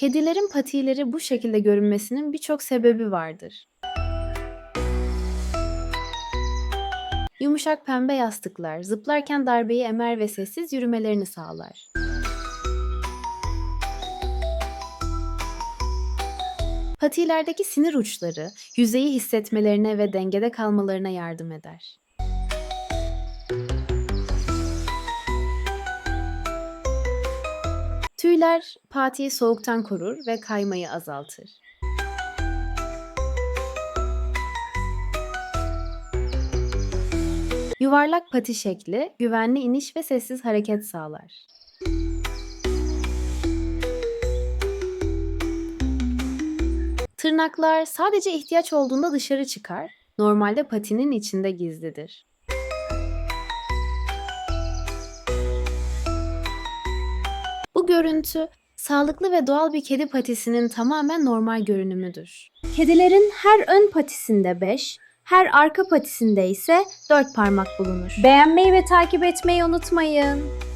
Kedilerin patileri bu şekilde görünmesinin birçok sebebi vardır. Yumuşak pembe yastıklar zıplarken darbeyi emer ve sessiz yürümelerini sağlar. Patilerdeki sinir uçları yüzeyi hissetmelerine ve dengede kalmalarına yardım eder. Tüyler patiyi soğuktan korur ve kaymayı azaltır. Yuvarlak pati şekli güvenli iniş ve sessiz hareket sağlar. Tırnaklar sadece ihtiyaç olduğunda dışarı çıkar, normalde patinin içinde gizlidir. Görüntü sağlıklı ve doğal bir kedi patisinin tamamen normal görünümüdür. Kedilerin her ön patisinde 5, her arka patisinde ise 4 parmak bulunur. Beğenmeyi ve takip etmeyi unutmayın.